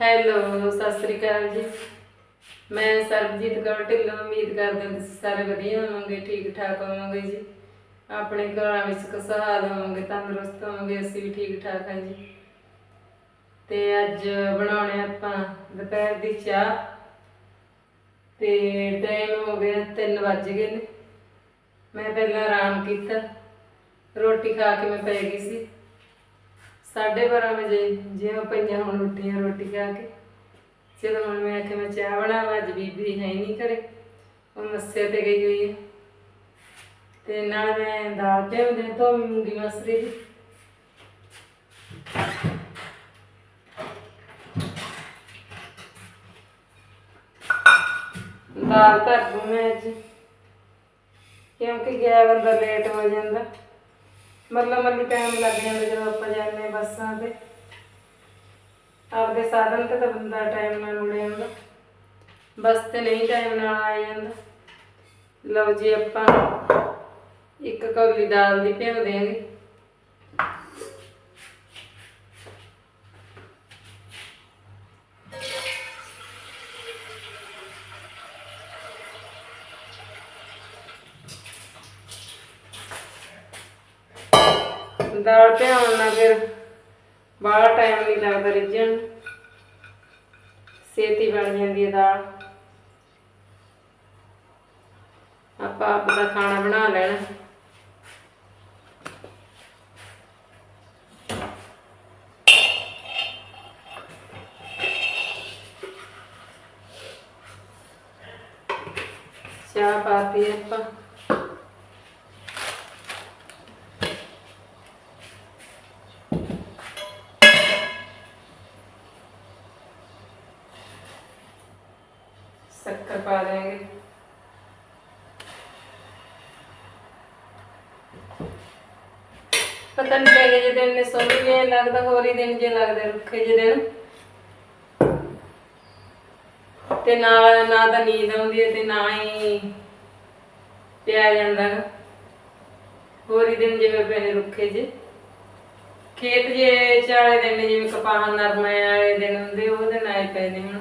Hello, Sat Sri ਅਕਾਲ ਜੀ। ਮੈਂ ਸਰਬਜੀਤ ਕੌਰ ਢਿੱਲੋਂ, ਉਮੀਦ ਕਰਦੇ ਹਾਂ ਤੁਸੀਂ ਸਾਰੇ ਵਧੀਆ ਹੋਵੋਗੇ ਠੀਕ ਠਾਕ ਹੋਵੋਗੇ ਜੀ। ਆਪਣੇ ਘਰਾਂ ਵਿੱਚ ਖੁਸ਼ਹਾਲ ਹੋਵੋਗੇ, ਤੰਦਰੁਸਤ ਹੋਵੋਗੇ, ਅਸੀਂ ਵੀ ਠੀਕ ਠਾਕ ਹਾਂ ਜੀ। ਤੇ ਅੱਜ ਬਣਾਉਣੇ ਆਪਾਂ ਦੁਪਹਿਰ ਦੀ ਚਾਹ। ਤੇ ਟਾਈਮ ਹੋ ਗਿਆ 3 ਵੱਜ ਗਏ ਨੇ। ਮੈਂ ਪਹਿਲਾਂ ਆਰਾਮ ਕੀਤਾ। ਰੋਟੀ ਖਾ ਕੇ ਮੈਂ ਪੈ ਗਈ ਸੀ। ਸਾਢੇ ਬਾਰਾਂ ਵਜੇ ਜਿਵੇਂ ਪਈਆਂ ਹੁਣ ਉੱਠੀਆਂ ਰੋਟੀ ਖਾ ਕੇ। ਜਦੋਂ ਹੁਣ ਮੈਂ ਆਖਿਆ, ਮੈਂ ਚਾਹ ਬਣਾਵਾਂ, ਅੱਜ ਬੀਬੀ ਹੈ ਨਹੀਂ ਘਰੇ। ਉਹ ਮੱਸੇ ਤੇ ਗਈ ਹੋਈ ਹੈ ਤੇ ਨਾਲ ਮੈਂ ਦਾਲ ਭਿਉਂਦੇ ਤੋਂ ਮੂੰਗੀ ਮਸਰੀ ਦੀ। ਦਾਲ ਧਰ ਦੂੰ ਮੈਂ ਅੱਜ। ਕਿਉਂਕਿ ਗਿਆ ਬੰਦਾ ਲੇਟ ਹੋ ਜਾਂਦਾ। ਮਤਲਬ ਮਤਲਬ ਟਾਈਮ ਲੱਗ ਜਾਂਦਾ ਜਦੋਂ ਆਪਾਂ ਜਾਂਦੇ ਹਾਂ ਬੱਸਾਂ ਤੇ। ਆਪਦੇ ਸਾਧਨ ਤੇ ਤਾਂ ਬੰਦਾ ਟਾਈਮ ਨਾਲ ਮੁੜ ਜਾਂਦਾ। ਬੱਸ ਤੇ ਨਹੀਂ ਟਾਈਮ ਨਾਲ ਆ ਜਾਂਦਾ। ਲਓ ਜੀ ਆਪਾਂ ਇੱਕ ਕੌਲੀ ਦਾਲ ਦੀ ਭਿਓ ਦੇਾਂਗੇ ਦਾਲ ਭਿਆਉਣ ਨਾਲ ਫਿਰ ਬਾਹਲਾ ਟਾਈਮ ਨਹੀਂ ਲੱਗਦਾ ਰਿੱਝਣ ਨੂੰ। ਬਣ ਜਾਂਦੀ ਹੈ ਦਾਲ। ਆਪਾਂ ਆਪਣਾ ਖਾਣਾ ਬਣਾ ਲੈਣਾ। ਚਾਹ ਪਾਤੀ ਹੈ ਆਪਾਂ। ਪਤਾ ਨਹੀਂ ਕਿਹੜੇ ਜਿਹੇ ਦਿਨ ਨੇ, ਸੋਹਣੀ ਜੇ ਲੱਗਦਾ, ਹੋਰ ਹੀ ਦਿਨ ਜੇ ਲੱਗਦੇ ਰੁੱਖੇ ਜਿਹੇ ਦਿਨ। ਤੇ ਨਾ ਨਾ ਤਾਂ ਨੀਂਦ ਆਉਂਦੀ ਹੈ ਤੇ ਨਾ ਹੀ ਪਿਆ ਜਾਂਦਾ ਹੋਰ ਹੀ ਦਿਨ ਜਿਵੇਂ ਪਏ ਰੁੱਖੇ ਜੇ ਖੇਤ ਜੇ ਚਾਲੇ ਦਿਨ ਜਿਵੇਂ ਕਪਾਹ, ਨਰਮੇ ਵਾਲੇ ਦਿਨ ਹੁੰਦੇ, ਉਹ ਦਿਨ ਆਏ ਪਏ ਨੇ ਹੁਣ।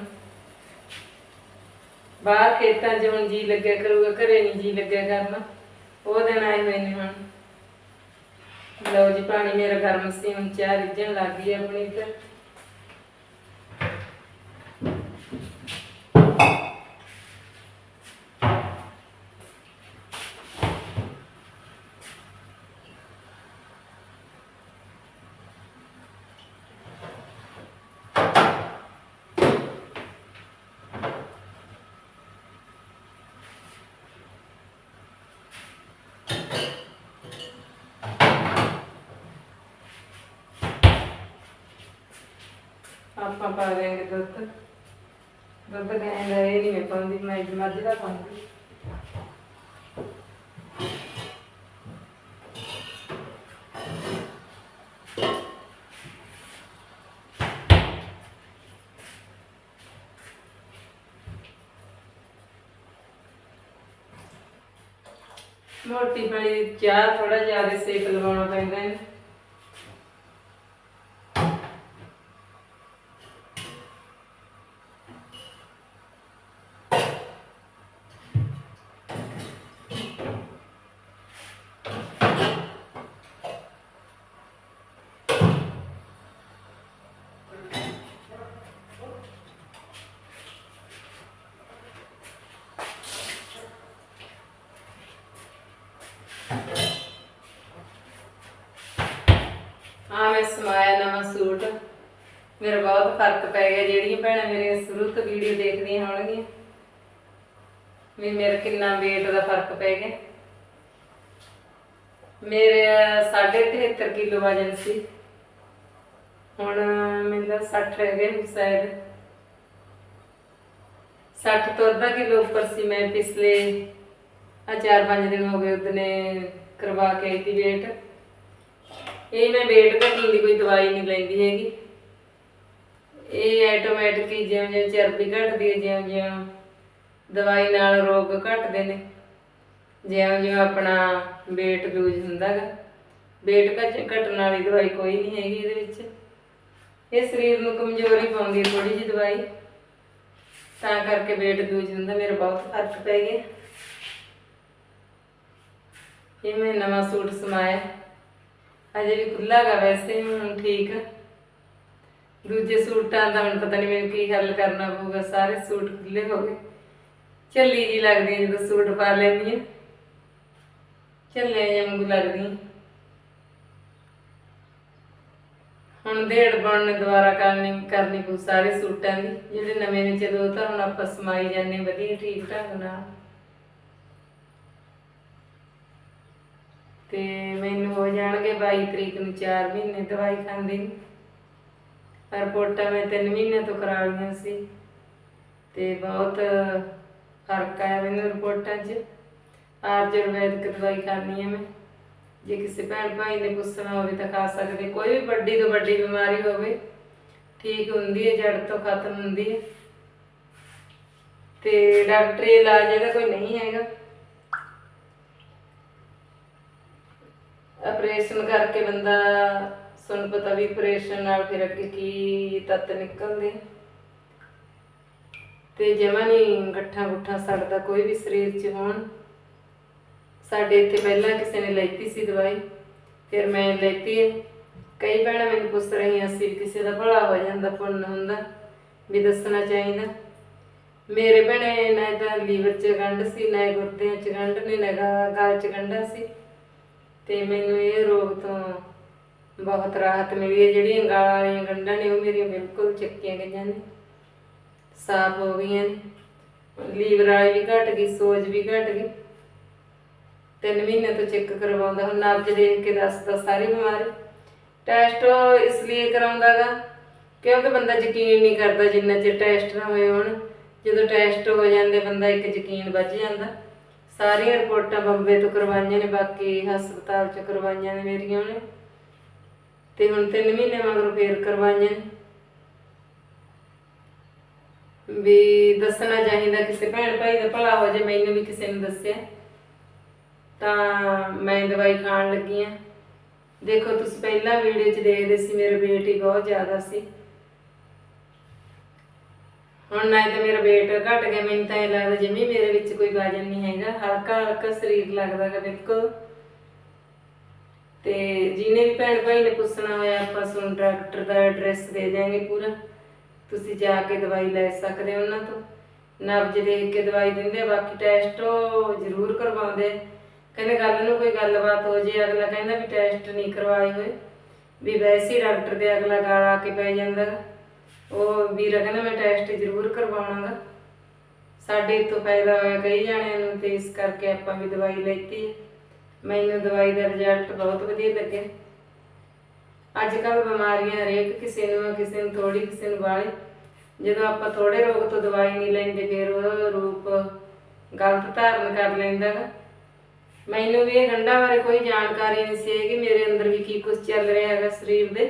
ਬਾਹਰ ਖੇਤਾਂ 'ਚ ਹੁਣ ਜੀ ਲੱਗਿਆ ਕਰੂਗਾ, ਘਰੇ ਨਹੀਂ ਜੀ ਲੱਗਿਆ ਕਰਨਾ। ਉਹ ਦਿਨ ਆਏ ਹੋਏ ਨੇ ਹੁਣ। ਲਓ ਜੀ ਪਾਣੀ ਮੇਰਾ ਗਰਮ ਸੀ ਹੁਣ ਚਾਹ ਰਿੱਝਣ ਲੱਗ ਗਈ ਆਪਣੀ ਤੇ। ਆਪਾਂ ਪਾ ਦੇਂਗੇ ਦੁੱਧ। ਦੁੱਧ ਗਾਂ ਦਾ ਇਹ ਨਹੀਂ ਮੈਂ ਪਾਉਂਦੀ ਮੈਂ ਮੱਝ ਦਾ ਪਾਉਂਦੀ। ਮੋਟੀ ਬਣੀ ਚਾਹ ਥੋੜਾ ਜ਼ਿਆਦਾ ਸੇਕ ਲਵਾਉਣਾ ਪੈਂਦਾ ਹੈ ਹਾਂ ਮੈਂ ਸਮਾਇਆ ਨਵਾਂ ਸੂਟ। ਮੇਰਾ ਬਹੁਤ ਫ਼ਰਕ ਪੈ ਗਿਆ, ਜਿਹੜੀਆਂ ਭੈਣਾਂ ਮੇਰੀਆਂ ਸ਼ੁਰੂ ਤੋਂ ਵੀਡੀਓ ਦੇਖਦੀਆਂ ਹੋਣਗੀਆਂ। ਵੀ ਮੇਰਾ ਕਿੰਨਾ weight ਦਾ ਫ਼ਰਕ ਪੈ ਗਿਆ। ਮੇਰੇ 73 ਕਿਲੋ ਵਜਨ ਸੀ। ਹੁਣ ਮੇਰਾ 60 ਰਹਿ ਗਏ ਸ਼ਾਇਦ। 60 ਤੋਂ ਅੱਧਾ ਕਿਲੋ ਉੱਪਰ ਸੀ ਮੈਂ ਪਿਛਲੇ ਆ 4-5 ਦਿਨ ਹੋ ਗਏ ਉਹਦਨੇ ਕਰਵਾ ਕੇ ਆਈ ਸੀ weight ਇਹ ਮੈਂ weight ਘਟਣ ਦੀ ਕੋਈ ਦਵਾਈ ਨਹੀਂ ਲੈਂਦੀ ਹੈਗੀ। ਇਹ ਆਟੋਮੈਟਿਕ ਹੀ ਜਿਵੇਂ ਜਿਵੇਂ ਚਰਬੀ ਘਟਦੀ ਹੈ, ਜਿਵੇਂ ਜਿਵੇਂ ਦਵਾਈ ਨਾਲ ਰੋਗ ਘਟਦੇ ਨੇ, ਜਿਵੇਂ ਜਿਵੇਂ ਆਪਣਾ weight ਲੂਜ਼ ਹੁੰਦਾ ਗਾ weight ਘਟ ਘਟਣ ਵਾਲੀ ਦਵਾਈ ਕੋਈ ਨਹੀਂ ਹੈਗੀ ਇਹਦੇ ਵਿੱਚ। ਇਹ ਸਰੀਰ ਨੂੰ ਕਮਜ਼ੋਰੀ ਪਾਉਂਦੀ ਹੈ ਥੋੜੀ ਜਿਹੀ ਦਵਾਈ। ਤਾਂ ਕਰਕੇ weight ਲੂਜ ਹੁੰਦਾ, ਮੇਰਾ ਬਹੁਤ ਫ਼ਰਕ ਪੈ ਗਿਆ। ਇਹ ਮੈਂ ਨਵਾਂ ਸੂਟ ਸਮਾਇਆ। ਅਜੇ ਵੀ ਖੁੱਲਾ ਗਾ ਵੈਸੇ ਹੁਣ ਠੀਕ। ਦੂਜੇ ਸੂਟਾਂ ਦਾ ਹੁਣ ਪਤਾ ਨਹੀਂ ਮੈਨੂੰ ਕੀ ਹੱਲ ਕਰਨਾ ਪਊਗਾ, ਸਾਰੇ ਸੂਟ ਖੁੱਲੇ ਹੋ ਗਏ। ਚੱਲੀ ਜੀ ਲੱਗਦੀ ਹੈ ਜਦੋਂ ਸੂਟ ਪਾ ਲੈਂਦੀ ਆ ਚੱਲੇ ਜੰਗੂ ਲੱਗਦੀ ਹੁਣ ਦੇੜ ਬਣਨ ਦੁਬਾਰਾ ਕਰਨੀ ਕਰਨੀ ਪਊ ਸਾਰੇ ਸੂਟਾਂ ਦੀ, ਜਿਹੜੇ ਨਵੇਂ ਨੇ ਜਦੋਂ ਤਾਂ ਹੁਣ ਆਪਾਂ ਸਮਾਈ ਜਾਂਦੇ ਵਧੀਆ, ਠੀਕ ਢੰਗ ਨਾਲ। ਤੇ ਮੈਨੂੰ ਹੋ ਜਾਣਗੇ 22 ਤਰੀਕ ਨੂੰ 4 ਮਹੀਨੇ ਦਵਾਈ ਖਾਂਦੀ ਰਿਪੋਰਟਾਂ ਮੈਂ 3 ਮਹੀਨੇ ਤੋਂ ਕਰਾ ਲਈਆਂ ਸੀ। ਤੇ ਬਹੁਤ ਫ਼ਰਕ ਆਇਆ ਮੈਨੂੰ ਰਿਪੋਰਟਾਂ 'ਚ। ਆਯੁਰਵੈਦਿਕ ਦਵਾਈ ਖਾਣੀ ਹੈ ਮੈਂ। ਜੇ ਕਿਸੇ ਭੈਣ ਭਾਈ ਨੇ ਪੁੱਛਣਾ ਹੋਵੇ ਤਾਂ ਖਾ ਸਕਦੇ। ਕੋਈ ਵੀ ਵੱਡੀ ਤੋਂ ਵੱਡੀ ਬਿਮਾਰੀ ਹੋਵੇ, ਠੀਕ ਹੁੰਦੀ ਹੈ, ਜੜ ਤੋਂ ਖਤਮ ਹੁੰਦੀ ਹੈ। ਤੇ ਡਾਕਟਰੀ ਇਲਾਜ ਇਹਦਾ ਕੋਈ ਨਹੀਂ ਹੈਗਾ। ਆਪਰੇਸ਼ਨ ਕਰਕੇ ਬੰਦਾ, ਸੁਣ ਪਤਾ ਵੀ ਆਪਰੇਸ਼ਨ ਨਾਲ ਫਿਰ ਅੱਗੇ ਕੀ ਤੱਤ ਨਿਕਲਦੇ। ਤੇ ਜਮਾ ਨਹੀਂ ਗੱਠਾਂ ਗੁੱਠਾਂ ਸੜਦਾ ਕੋਈ ਵੀ ਸਰੀਰ 'ਚ ਹੋਣ। ਸਾਡੇ ਇੱਥੇ ਪਹਿਲਾਂ ਕਿਸੇ ਨੇ ਲੈਤੀ ਸੀ ਦਵਾਈ, ਫਿਰ ਮੈਂ ਲੈਤੀ ਹੈ। ਕਈ ਭੈਣਾਂ ਮੈਨੂੰ ਪੁੱਛ ਰਹੀਆਂ ਸੀ ਕਿਸੇ ਦਾ ਭਲਾ ਹੋ ਜਾਂਦਾ, ਪੁੰਨ ਹੁੰਦਾ, ਵੀ ਦੱਸਣਾ ਚਾਹੀਦਾ। ਮੇਰੇ ਭੈਣੇ ਨਾ ਤਾਂ ਲੀਵਰ 'ਚ ਗੰਢ ਸੀ, ਨਾ ਗੁਰਦਿਆਂ 'ਚ ਗੰਢ, ਨੇ ਨਾ ਗਾ- ਗਲ 'ਚ ਗੰਢਾ ਸੀ। ਤੇ ਮੈਨੂੰ ਇਹ ਰੋਗ ਤੋਂ ਬਹੁਤ ਰਾਹਤ ਮਿਲੀ ਹੈ। ਜਿਹੜੀਆਂ ਗਾਲਾਂ ਵਾਲੀਆਂ ਗੰਢਾਂ ਨੇ, ਉਹ ਮੇਰੀਆਂ ਬਿਲਕੁਲ ਚੱਕੀਆਂ ਗਈਆਂ ਨੇ। ਸਾਫ਼ ਹੋ ਗਈਆਂ ਨੇ। ਲੀਵਰ ਵਾਲੀ ਵੀ ਘਟ ਗਈ, ਸੋਜ ਵੀ ਘਟ ਗਈ। ਤਿੰਨ ਮਹੀਨੇ ਤੋਂ ਚੈੱਕ ਕਰਵਾਉਂਦਾ ਹੁਣ ਨਬਜ ਦੇਖ ਕੇ ਦੱਸਦਾ ਸਾਰੀ ਬਿਮਾਰੀ। ਟੈਸਟ ਇਸ ਲਈ ਕਰਾਉਂਦਾਗਾ, ਕਿਉਂਕਿ ਬੰਦਾ ਯਕੀਨ ਨਹੀਂ ਕਰਦਾ ਜਿੰਨਾ ਚਿਰ ਟੈਸਟ ਨਾ ਹੋਏ ਹੋਣ। ਜਦੋਂ ਟੈਸਟ ਹੋ ਜਾਂਦੇ, ਬੰਦਾ ਇੱਕ ਯਕੀਨ ਵੱਜ ਜਾਂਦਾ। ਸਾਰੀਆਂ ਰਿਪੋਰਟਾਂ ਬੰਬੇ ਤੋਂ ਕਰਵਾਈਆਂ ਨੇ, ਬਾਕੀ ਹਸਪਤਾਲ ਚ ਕਰਵਾਈਆਂ ਨੇ ਮੇਰੀਆਂ ਉਹਨੇ ਤੇ ਹੁਣ ਤਿੰਨ ਮਹੀਨੇ ਮਗਰੋਂ ਫੇਰ ਕਰਵਾਈਆਂ ਨੇ। ਵੀ ਦੱਸਣਾ ਚਾਹੀਦਾ ਕਿਸੇ ਭੈਣ ਭਾਈ ਦਾ ਭਲਾ ਹੋ ਜੇ, ਮੈਨੂੰ ਵੀ ਕਿਸੇ ਨੇ ਦੱਸਿਆ। ਤਾਂ ਮੈਂ ਦਵਾਈ ਖਾਣ ਲੱਗੀ ਆ। ਦੇਖੋ, ਤੁਸੀਂ ਪਹਿਲਾਂ ਵੀਡੀਓ 'ਚ ਦੇਖਦੇ ਸੀ, ਮੇਰੇ weight ਹੀ ਬਹੁਤ ਜ਼ਿਆਦਾ ਸੀ। ਹੁਣ ਨਾ ਤਾਂ ਮੇਰਾ weight ਘਟ ਗਿਆ, ਮੈਨੂੰ ਤਾਂ ਇਹ ਲੱਗਦਾ ਜਿਵੇਂ ਮੇਰੇ ਵਿੱਚ ਕੋਈ ਵਜਨ ਨਹੀਂ ਹੈਗਾ, ਹਲਕਾ ਹਲਕਾ ਸਰੀਰ ਲੱਗਦਾ ਹੈ ਬਿਲਕੁਲ। ਤੇ ਜਿਹਨੇ ਵੀ ਭੈਣ ਭਾਈ ਨੇ ਪੁੱਛਣਾ ਹੋਇਆ, ਆਪਾਂ ਤੁਹਾਨੂੰ ਡਾਕਟਰ ਦਾ ਐਡਰੈਸ ਦੇ ਦਿਆਂਗੇ ਪੂਰਾ। ਤੁਸੀਂ ਜਾ ਕੇ ਦਵਾਈ ਲੈ ਸਕਦੇ ਹੋ ਉਹਨਾਂ ਤੋਂ। ਨਬਜ ਦੇਖ ਕੇ ਦਵਾਈ ਦਿੰਦੇ ਬਾਕੀ ਟੈਸਟ ਉਹ ਜ਼ਰੂਰ ਕਰਵਾਉਂਦੇ। ਕਹਿੰਦੇ ਗੱਲ ਨੂੰ ਕੋਈ ਗੱਲਬਾਤ ਹੋ ਜੇ, ਅਗਲਾ ਕਹਿੰਦਾ ਵੀ ਟੈਸਟ ਨਹੀਂ ਕਰਵਾਏ ਹੋਏ। ਵੀ ਵੈਸੇ ਹੀ ਡਾਕਟਰ ਦੇ ਅਗਲਾ ਗਾਲ ਆ ਕੇ ਪੈ ਜਾਂਦਾ ਗਾ। ਉਹ ਵੀਰਾ ਕਹਿੰਦਾ ਮੈਂ ਟੈਸਟ ਜ਼ਰੂਰ ਕਰਵਾਉਣਾਗਾ। ਸਾਡੇ ਤੋਂ ਫਾਇਦਾ ਹੋਇਆ ਕਈ ਜਾਣਿਆਂ ਨੂੰ ਤੇ ਇਸ ਕਰਕੇ ਆਪਾਂ ਵੀ ਦਵਾਈ ਲੈਤੀ ਮੈਨੂੰ ਦਵਾਈ ਦਾ ਰਿਜ਼ਲਟ ਬਹੁਤ ਵਧੀਆ ਲੱਗਿਆ। ਅੱਜ ਕੱਲ ਬਿਮਾਰੀਆਂ ਹਰੇਕ ਕਿਸੇ ਨੂੰ ਕਿਸੇ ਨੂੰ ਥੋੜੀ ਕਿਸੇ ਨੂੰ ਵਾਲੀ ਜਦੋਂ ਆਪਾਂ ਥੋੜੇ ਰੋਗ ਤੋਂ ਦਵਾਈ ਨਹੀਂ ਲੈਂਦੇ, ਫਿਰ ਉਹ ਰੂਪ ਗਲਤ ਧਾਰਨ ਕਰ ਲੈਂਦਾ ਗਾ ਮੈਨੂੰ ਵੀ ਇਹ ਗੰਢਾਂ ਬਾਰੇ ਕੋਈ ਜਾਣਕਾਰੀ ਨਹੀਂ ਸੀ ਕਿ ਮੇਰੇ ਅੰਦਰ ਵੀ ਕੀ ਕੁਝ ਚੱਲ ਰਿਹਾ ਹੈਗਾ ਸਰੀਰ ਦੇ।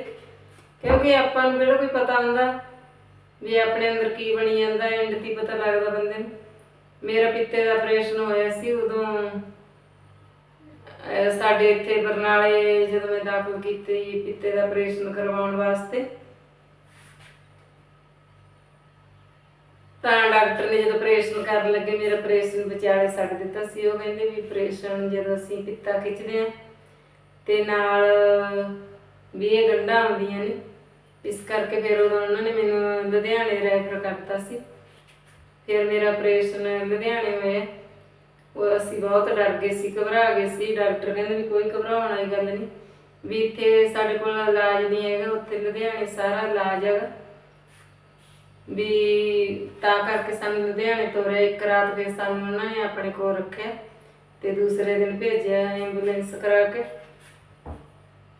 ਕਿਉਂਕਿ ਆਪਾਂ ਨੂੰ ਕਿਹੜਾ ਕੋਈ ਪਤਾ ਹੁੰਦਾ। ਵੀ ਆਪਣੇ ਅੰਦਰ ਕੀ ਬਣੀ ਜਾਂਦਾ ਐਂਡ ਦੀ ਪਤਾ ਲੱਗਦਾ ਬੰਦੇ ਨੂੰ। ਮੇਰਾ ਪਿੱਤੇ ਦਾ ਆਪਰੇਸ਼ਨ ਹੋਇਆ ਸੀ ਉਦੋਂ ਸਾਡੇ ਇੱਥੇ ਬਰਨਾਲੇ ਜਦੋਂ ਮੈਂ ਦਾਖਲ ਕੀਤੀ ਪਿੱਤੇ ਦਾ ਆਪਰੇਸ਼ਨ ਕਰਵਾਉਣ ਵਾਸਤੇ। ਤਾਂ ਡਾਕਟਰ ਨੇ ਜਦੋਂ ਆਪਰੇਸ਼ਨ ਕਰਨ ਲੱਗੇ, ਮੇਰਾ ਆਪਰੇਸ਼ਨ ਵਿਚਾਲੇ ਛੱਡ ਦਿੱਤਾ ਸੀ। ਉਹ ਕਹਿੰਦੇ ਵੀ ਆਪਰੇਸ਼ਨ ਜਦੋਂ ਅਸੀਂ ਪਿੱਤਾ ਖਿੱਚਦੇ ਆ ਤੇ ਨਾਲ ਵੀ ਇਹ ਗੰਢਾਂ ਆਉਂਦੀਆਂ ਨੇ। ਇਸ ਕਰਕੇ ਫਿਰ ਉਦੋਂ ਉਹਨਾਂ ਨੇ ਮੈਨੂੰ ਲੁਧਿਆਣੇ ਰੈਫਰ ਕਰਤਾ ਸੀ। ਫਿਰ ਮੇਰਾ ਆਪਰੇਸ਼ਨ ਲੁਧਿਆਣੇ ਹੋਇਆ। ਉਹ ਅਸੀਂ ਬਹੁਤ ਡਰ ਗਏ ਸੀ, ਘਬਰਾ ਗਏ ਸੀ। ਡਾਕਟਰ ਕਹਿੰਦੇ ਵੀ ਕੋਈ ਘਬਰਾਉਣ ਵਾਲੀ ਗੱਲ ਨਹੀਂ। ਵੀ ਇੱਥੇ ਸਾਡੇ ਕੋਲ ਇਲਾਜ ਨਹੀਂ ਹੈਗਾ, ਉੱਥੇ ਲੁਧਿਆਣੇ ਸਾਰਾ ਇਲਾਜ ਹੈਗਾ। ਵੀ ਤਾਂ ਕਰਕੇ ਸਾਨੂੰ ਲੁਧਿਆਣੇ ਤੋਰਿਆ ਇੱਕ ਰਾਤ ਫਿਰ ਸਾਨੂੰ ਉਹਨਾਂ ਨੇ ਆਪਣੇ ਕੋਲ ਰੱਖਿਆ ਤੇ ਦੂਸਰੇ ਦਿਨ ਭੇਜਿਆ ਐਂਬੂਲੈਂਸ ਕਰਾ ਕੇ।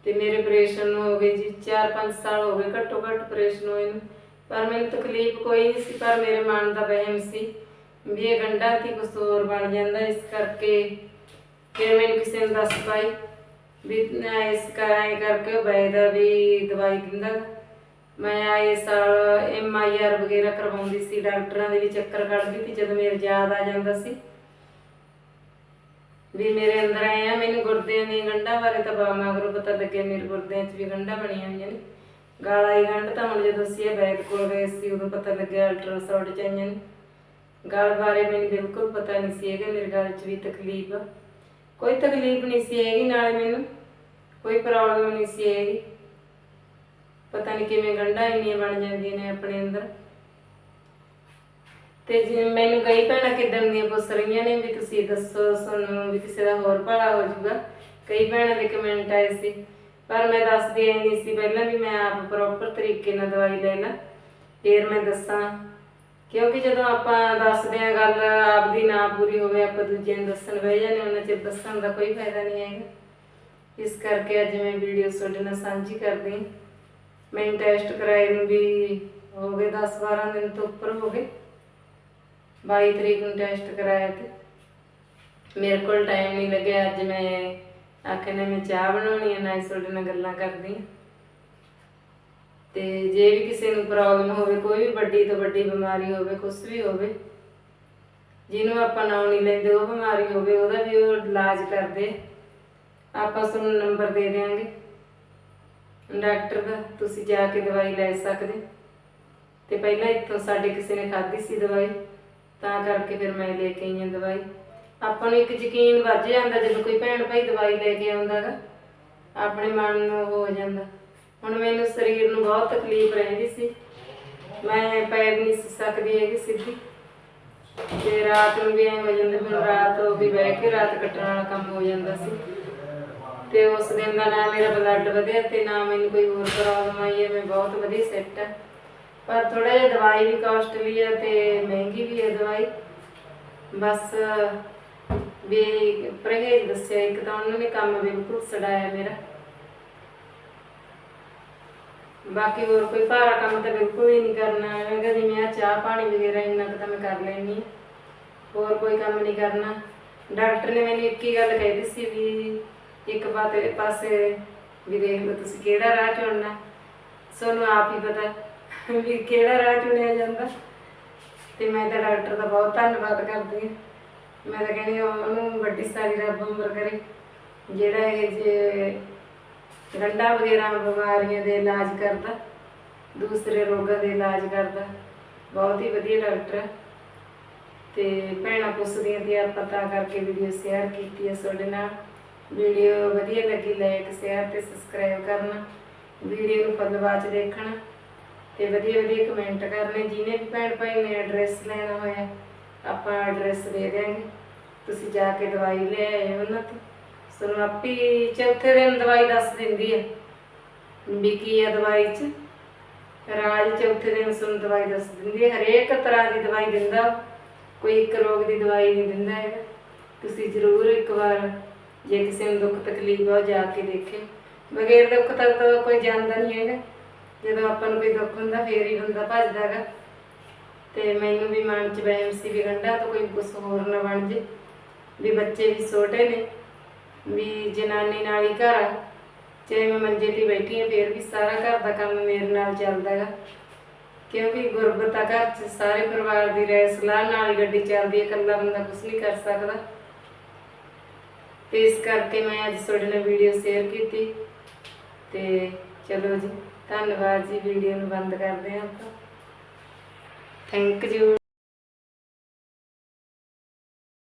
ਤੇ ਮੇਰੇ ਆਪਰੇਸ਼ਨ ਨੂੰ ਹੋ ਗਏ ਜੀ 4-5 ਸਾਲ ਹੋ ਗਏ, ਘੱਟੋ ਘੱਟ ਆਪਰੇਸ਼ਨ ਹੋਏ ਨੂੰ। ਪਰ ਮੈਨੂੰ ਤਕਲੀਫ ਕੋਈ ਨਹੀਂ ਸੀ, ਪਰ ਮੇਰੇ ਮਨ ਦਾ ਵਹਿਮ ਸੀ ਵੀ ਇਹ ਗੰਢਾਂ ਤੇ ਕੁਛ ਹੋਰ ਬਣ ਜਾਂਦਾ। ਇਸ ਕਰਕੇ ਫਿਰ ਮੈਨੂੰ ਕਿਸੇ ਨੇ ਦੱਸ ਪਾਈ ਵੀ ਨਾ ਇਸ ਕਰਾਏ ਕਰਕੇ ਉਹ ਵੀ ਦਵਾਈ ਦਿੰਦਾ। ਮੈਂ ਆਏ ਸਾਲ ਐਮ ਆਈ ਆਰ ਵਗੈਰਾ ਕਰਵਾਉਂਦੀ ਸੀ, ਡਾਕਟਰਾਂ ਦੇ ਵੀ ਚੱਕਰ ਕੱਢਦੀ ਸੀ, ਜਦੋਂ ਮੇਰੇ ਯਾਦ ਆ ਜਾਂਦਾ ਸੀ। ਵੀ ਮੇਰੇ ਅੰਦਰ ਆਏ ਆ, ਮੈਨੂੰ ਗੁਰਦਿਆਂ ਦੀਆਂ ਗੰਢਾਂ ਬਾਰੇ ਤਾਂ ਬਾ ਮਗਰੋਂ ਪਤਾ ਲੱਗਿਆ ਮੇਰੇ ਗੁਰਦਿਆਂ 'ਚ ਵੀ ਗੰਢਾਂ ਬਣੀਆਂ ਹੋਈਆਂ ਨੇ। ਗਾਲਾਂ ਹੀ ਗੰਢ ਤਾਂ ਹੁਣ ਜਦੋਂ ਅਸੀਂ ਇਹ ਬੈਗ ਕੋਲ ਗਏ ਸੀ, ਉਦੋਂ ਪਤਾ ਲੱਗਿਆ ਅਲਟਰਾਸਾਊਂਡ ਚ ਆਈਆਂ ਨੇ। ਗਲ ਬਾਰੇ ਮੈਨੂੰ ਬਿਲਕੁਲ ਪਤਾ ਨਹੀਂ ਸੀ ਹੈਗਾ, ਮੇਰੇ ਗਲ 'ਚ ਵੀ ਤਕਲੀਫ ਆ। ਕੋਈ ਤਕਲੀਫ ਨਹੀਂ ਸੀ ਹੈਗੀ ਨਾਲੇ ਮੈਨੂੰ, ਕੋਈ ਪ੍ਰੋਬਲਮ ਨਹੀਂ ਸੀ ਹੈਗੀ। ਪਤਾ ਨਹੀਂ ਕਿਵੇਂ ਗੰਢਾਂ ਇੰਨੀਆਂ ਬਣ ਜਾਂਦੀਆਂ ਨੇ ਆਪਣੇ ਅੰਦਰ। ਤੇ ਜੇ ਮੈਨੂੰ ਕਈ ਭੈਣਾਂ ਕਿਦਾਂ ਦੀਆਂ ਪੁੱਛ ਰਹੀਆਂ ਨੇ ਵੀ ਤੁਸੀਂ ਦੱਸੋ ਸਾਨੂੰ ਵੀ ਕਿਸੇ ਦਾ ਹੋਰ ਭਲਾ ਹੋ ਜਾਊਗਾ। ਕਈ ਭੈਣਾਂ ਦੇ ਕਮੈਂਟ ਆਏ ਸੀ। ਪਰ ਮੈਂ ਦੱਸਦੀ ਐ ਨਹੀਂ ਸੀ ਪਹਿਲਾਂ ਵੀ ਮੈਂ ਆਪ ਪ੍ਰੋਪਰ ਤਰੀਕੇ ਨਾਲ ਦਵਾਈ ਲੈ ਲਾਂ ਮੈਂ ਦੱਸਾਂ। ਕਿਉਂਕਿ ਜਦੋਂ ਆਪਾਂ ਦੱਸਦੇ ਆ ਗੱਲ ਆਪਦੀ ਨਾ ਪੂਰੀ ਹੋਵੇ, ਆਪਾਂ ਦੂਜਿਆਂ ਨੂੰ ਦੱਸਣ ਬਹਿ ਜਾਂਦੇ ਉਹਨਾਂ ਚਿਰ ਦੱਸਣ ਦਾ ਕੋਈ ਫਾਇਦਾ ਨਹੀਂ ਹੈਗਾ। ਇਸ ਕਰਕੇ ਅੱਜ ਮੈਂ ਵੀਡੀਓ ਤੁਹਾਡੇ ਨਾਲ ਸਾਂਝੀ ਕਰਦੀ ਹਾਂ। ਮੈਂ ਟੈਸਟ ਕਰਾਏ ਨੂੰ ਵੀ ਹੋ ਗਏ 10 12 ਦਿਨ ਤੋਂ ਉੱਪਰ ਹੋ ਗਏ। 22 ਤਰੀਕ ਨੂੰ ਟੈਸਟ ਕਰਾਇਆ ਤੇ ਮੇਰੇ ਕੋਲ ਟਾਈਮ ਨਹੀਂ ਲੱਗਿਆ, ਅੱਜ ਮੈਂ ਆਖਿਆ ਨਾ ਮੈਂ ਚਾਹ ਬਣਾਉਣੀ ਹੈ ਨਾ ਹੀ ਤੁਹਾਡੇ ਨਾਲ ਗੱਲਾਂ ਕਰਦੀ ਹਾਂ ਤੇ ਜੇ ਵੀ ਕਿਸੇ ਨੂੰ ਪ੍ਰੋਬਲਮ ਹੋਵੇ, ਕੋਈ ਵੀ ਵੱਡੀ ਤੋਂ ਵੱਡੀ ਬਿਮਾਰੀ ਹੋਵੇ ਕੁਝ ਵੀ ਹੋਵੇ, ਜਿਹਨੂੰ ਆਪਾਂ ਨਾਂ ਨਹੀਂ ਲੈਂਦੇ, ਉਹ ਬਿਮਾਰੀ ਹੋਵੇ, ਉਹਦਾ ਵੀ ਉਹ ਇਲਾਜ ਕਰਦੇ ਆਪਾਂ ਤੁਹਾਨੂੰ ਨੰਬਰ ਦੇ ਦੇਵਾਂਗੇ ਡਾਕਟਰ ਦਾ, ਤੁਸੀਂ ਜਾ ਕੇ ਦਵਾਈ ਲੈ ਸਕਦੇ। ਤੇ ਪਹਿਲਾਂ ਇੱਥੋਂ ਸਾਡੇ ਕਿਸੇ ਨੇ ਖਾਧੀ ਸੀ ਦਵਾਈ? ਤਾਂ ਕਰਕੇ ਫਿਰ ਮੈਂ ਲੈ ਕੇ ਆਈ ਹਾਂ ਦਵਾਈ। ਆਪਾਂ ਨੂੰ ਇੱਕ ਯਕੀਨ ਵੱਜ ਜਾਂਦਾ ਜਦੋਂ ਕੋਈ ਭੈਣ ਭਾਈ ਦਵਾਈ ਲੈ ਕੇ ਆਉਂਦਾ ਗਾ। ਆਪਣੇ ਮਨ ਨੂੰ ਉਹ ਹੋ ਜਾਂਦਾ। ਹੁਣ ਮੈਨੂੰ ਸਰੀਰ ਨੂੰ ਬਹੁਤ ਤਕਲੀਫ ਰਹਿੰਦੀ ਸੀ। ਮੈਂ ਪੈਰ ਨਹੀਂ ਸੀ ਸਕਦੀ ਹੈਗੀ ਸਿੱਧੀ। ਤੇ ਰਾਤ ਨੂੰ ਵੀ ਐਂ ਹੋ ਜਾਂਦਾ, ਮੈਨੂੰ ਰਾਤ ਉਹ ਵੀ ਬਹਿ ਕੇ ਰਾਤ ਕੱਟਣ ਵਾਲਾ ਕੰਮ ਹੋ ਜਾਂਦਾ ਸੀ। ਤੇ ਉਸ ਦਿਨ ਦਾ ਨਾ ਮੇਰਾ ਬਲੱਡ ਵਧਿਆ ਤੇ ਨਾ ਮੈਨੂੰ ਕੋਈ ਹੋਰ ਪ੍ਰੋਬਲਮ ਆਈ ਹੈ, ਮੈਂ ਬਹੁਤ ਵਧੀਆ ਸੈੱਟ ਆ। ਪਰ ਥੋੜਾ ਜਿਹਾ ਦਵਾਈ ਵੀ ਕਾਸਟਲੀ ਹੈ ਤੇ ਮਹਿੰਗੀ ਵੀ ਹੈ ਦਵਾਈ। ਬਸ ਵੀ ਪਰਹੇਜ਼ ਦੱਸਿਆ, ਇੱਕ ਤਾਂ ਉਹਨਾਂ ਨੇ ਕੰਮ ਬਿਲਕੁਲ ਛਡਾਇਆ ਮੇਰਾ। ਬਾਕੀ ਹੋਰ ਕੋਈ ਭਾਰਾ ਕੰਮ ਤਾਂ ਬਿਲਕੁਲ ਹੀ ਨਹੀਂ ਕਰਨਾ। ਹੈਗਾ ਜਿਵੇਂ ਆ ਚਾਹ ਪਾਣੀ ਵਗੈਰਾ ਇੰਨਾ ਕੁ ਤਾਂ ਮੈਂ ਕਰ ਲੈਣੀ ਹੋਰ ਕੋਈ ਕੰਮ ਨਹੀਂ ਕਰਨਾ। ਡਾਕਟਰ ਨੇ ਮੈਨੂੰ ਇੱਕ ਹੀ ਗੱਲ ਕਹਿ ਦਿੱਤੀ ਸੀ ਵੀ ਇੱਕ ਪਾਸੇ ਪਾਸੇ ਵੀ ਦੇਖ ਲਓ ਤੁਸੀਂ ਕਿਹੜਾ ਰਾਹ ਚੁਣਨਾ। ਤੁਹਾਨੂੰ ਆਪ ਹੀ ਪਤਾ। ਵੀ ਕਿਹੜਾ ਰਾਹ ਚੁਣਿਆ ਜਾਂਦਾ। ਤੇ ਮੈਂ ਤਾਂ ਡਾਕਟਰ ਦਾ ਬਹੁਤ ਧੰਨਵਾਦ ਕਰਦੀ ਹਾਂ। ਮੈਂ ਤਾਂ ਕਹਿੰਦੀ ਹਾਂ, ਉਹਨੂੰ ਵੱਡੀ ਸਾਰੀ ਰੱਬ ਉਮਰ ਕਰੇ। ਜਿਹੜਾ ਇਹ ਜੇ ਗੰਢਾਂ ਵਗੈਰਾ, ਬਿਮਾਰੀਆਂ ਦੇ ਇਲਾਜ ਕਰਦਾ, ਦੂਸਰੇ ਰੋਗਾਂ ਦੇ ਇਲਾਜ ਕਰਦਾ, ਬਹੁਤ ਹੀ ਵਧੀਆ ਡਾਕਟਰ ਹੈ। ਤੇ ਭੈਣਾਂ ਪੁੱਛਦੀਆਂ ਤੇ ਆਪਾਂ ਤਾਂ ਕਰਕੇ ਵੀਡੀਓ ਸ਼ੇਅਰ ਕੀਤੀ ਹੈ ਤੁਹਾਡੇ ਨਾਲ। ਵੀਡੀਓ ਵਧੀਆ ਲੱਗੀ ਲਾਈਕ ਸ਼ੇਅਰ ਤੇ ਸਬਸਕ੍ਰਾਈਬ ਕਰਨਾ। ਵੀਡੀਓ ਨੂੰ ਫੁੱਲ ਬਾਅਦ ਦੇਖਣਾ। ਤੇ ਵਧੀਆ ਵਧੀਆ ਕਮੈਂਟ ਕਰਨੇ ਜਿਹਨੇ ਵੀ ਭੈਣ ਭਾਈ ਨੇ ਐਡਰੈਸ ਲੈਣਾ ਹੋਇਆ, ਆਪਾਂ ਐਡਰੈਸ ਦੇ ਦਿਆਂਗੇ। ਤੁਸੀਂ ਜਾ ਕੇ ਦਵਾਈ ਲੈ ਆਇਓ ਉਹਨਾਂ ਤੋਂ। ਤੁਹਾਨੂੰ ਆਪੀ ਚੌਥੇ ਦਿਨ ਦਵਾਈ ਦੱਸ ਦਿੰਦੀ ਹੈ ਵੀ ਕੀ ਹੈ ਦਵਾਈ 'ਚ। ਰਾਜ ਚੌਥੇ ਦਿਨ ਤੁਹਾਨੂੰ ਦਵਾਈ ਦੱਸ ਦਿੰਦੀ ਹੈ ਹਰੇਕ ਤਰ੍ਹਾਂ ਦੀ ਦਵਾਈ ਦਿੰਦਾ ਕੋਈ ਇੱਕ ਰੋਗ ਦੀ ਦਵਾਈ ਨਹੀਂ ਦਿੰਦਾ ਹੈਗਾ। ਤੁਸੀਂ ਜ਼ਰੂਰ ਇੱਕ ਵਾਰ ਜੇ ਕਿਸੇ ਨੂੰ ਦੁੱਖ ਤਕਲੀਫ ਆ ਜਾ ਕੇ ਦੇਖੇ ਬਗੈਰ ਦੁੱਖ ਤੱਕ ਤਾਂ ਕੋਈ ਜਾਂਦਾ ਨਹੀਂ ਹੈਗਾ। ਜਦੋਂ ਆਪਾਂ ਨੂੰ ਕੋਈ ਦੁੱਖ ਹੁੰਦਾ, ਫੇਰ ਹੀ ਬੰਦਾ ਭੱਜਦਾ ਹੈਗਾ ਤੇ ਮੈਨੂੰ ਵੀ ਮਨ ਚ ਵਹਿਮ ਸੀ ਵੀ ਗੰਢਾਂ ਤੋਂ ਕੋਈ ਕੁਛ ਹੋਰ ਨਾ ਬਣ ਜੇ। ਵੀ ਬੱਚੇ ਵੀ ਛੋਟੇ ਨੇ, ਵੀ ਜਨਾਨੀ ਨਾਲ ਹੀ ਘਰ ਆ। ਚਾਹੇ ਮੈਂ ਮੰਜੇ ਤੇ ਬੈਠੀ ਹਾਂ ਫੇਰ ਵੀ ਸਾਰਾ ਘਰ ਦਾ ਕੰਮ ਮੇਰੇ ਨਾਲ ਚੱਲਦਾ ਹੈਗਾ ਕਿਉਂਕਿ ਗੁਰਬਤ ਆ ਘਰ ਚ, ਸਾਰੇ ਪਰਿਵਾਰ ਦੀ ਰਹਿ ਸਲਾਹ ਨਾਲ ਹੀ ਗੱਡੀ ਚੱਲਦੀ ਹੈ ਇਕੱਲਾ ਬੰਦਾ ਕੁਝ ਨਹੀਂ ਕਰ ਸਕਦਾ। ਤੇ ਇਸ ਕਰਕੇ ਮੈਂ ਅੱਜ ਤੁਹਾਡੇ ਨਾਲ ਵੀਡੀਓ ਸ਼ੇਅਰ ਕੀਤੀ। ਤੇ ਚਲੋ ਜੀ। ਧੰਨਵਾਦ ਜੀ ਵੀਡੀਓ ਨੂੰ ਬੰਦ ਕਰਦੇ ਹਾਂ ਆਪਾਂ। Thank you